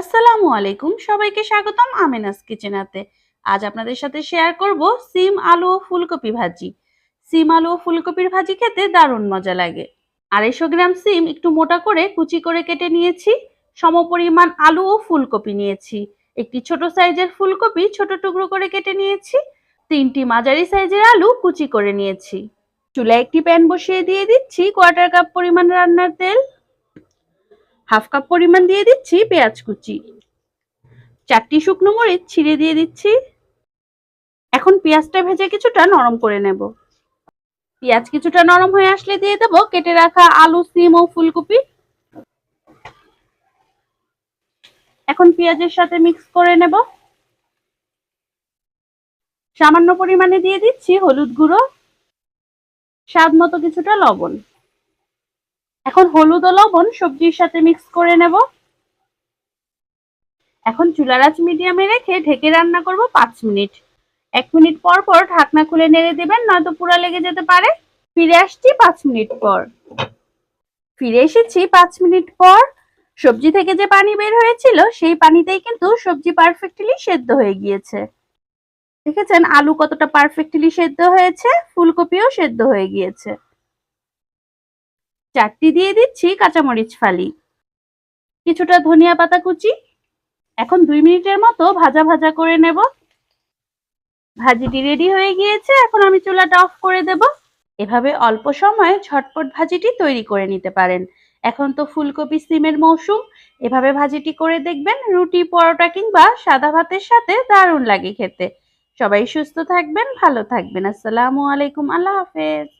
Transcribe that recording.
আসসালামু আলাইকুম। সবাইকে স্বাগতম আমেনাস কিচেনাতে আজ আপনাদের সাথে শেয়ার করব সিম, আলু ও ফুলকপি ভাজি। সিম, আলু ও ফুলকপির ভাজি খেতে দারুণ মজা লাগে। আড়াইশো গ্রাম সিম একটু মোটা করে কুচি করে কেটে নিয়েছি। সমপরিমাণ আলু ও ফুলকপি নিয়েছি। একটি ছোট সাইজের ফুলকপি ছোট টুকরো করে কেটে নিয়েছি। তিনটি মাঝারি সাইজের আলু কুচি করে নিয়েছি। চুলায় একটি প্যান বসিয়ে দিয়ে দিচ্ছি কোয়ার্টার কাপ পরিমাণ রান্নার তেল। হাফ কাপ পরিমাণ দিয়ে দিচ্ছি পেঁয়াজ কুচি। চারটি শুকনো মরিচ ছিঁড়ে দিয়ে দিচ্ছি। এখন পেঁয়াজটা ভেজে কিছুটা নরম করে নেব। পেঁয়াজ কিছুটা নরম হয়ে আসলে দিয়ে দেব কেটে রাখা আলু, সিম ও ফুলকপি। এখন পেঁয়াজের সাথে মিক্স করে নেব। সামান্য পরিমাণে দিয়ে দিচ্ছি হলুদ গুঁড়ো, স্বাদ মতো কিছুটা লবণ। এখন হলুদ ও লবণ সবজির সাথে মিক্স করে নেব। এখন চুলার আঁচ মিডিয়ামে রেখে ঢেকে রান্না করব পাঁচ মিনিট। এক মিনিট পর পর ঢাকনা খুলে নেড়ে দেবেন নয়তো পুরা লেগে যেতে পারে। ফিরে আসছি পাঁচ মিনিট পর। ফিরে এসেছি পাঁচ মিনিট পর। সবজি থেকে যে পানি বের হয়েছিল, সেই পানিতেই কিন্তু সবজি পারফেক্টলি সেদ্ধ হয়ে গিয়েছে। দেখেছেন আলু কতটা পারফেক্টলি সেদ্ধ হয়েছে, ফুলকপিও সেদ্ধ হয়ে গিয়েছে। চারটি দিয়ে দিচ্ছি কাঁচামরিচ ফালি। কিছুটা ধনিয়া পাতা কুচি। এখন দুই মিনিটের মতো ভাজা ভাজা করে নেব। ভাজিটি রেডি হয়ে গিয়েছে, এখন আমি চুলাটা অফ করে দেব। এভাবে অল্প সময়ে ঝটপট ভাজিটি তৈরি করে নিতে পারেন। এখন তো ফুলকপি, সিমের মৌসুম। এভাবে ভাজিটি করে দেখবেন রুটি, পরোটা কিংবা সাদা ভাতের সাথে দারুণ লাগে খেতে। সবাই সুস্থ থাকবেন, ভালো থাকবেন। আসসালামু আলাইকুম, আল্লাহ হাফেজ।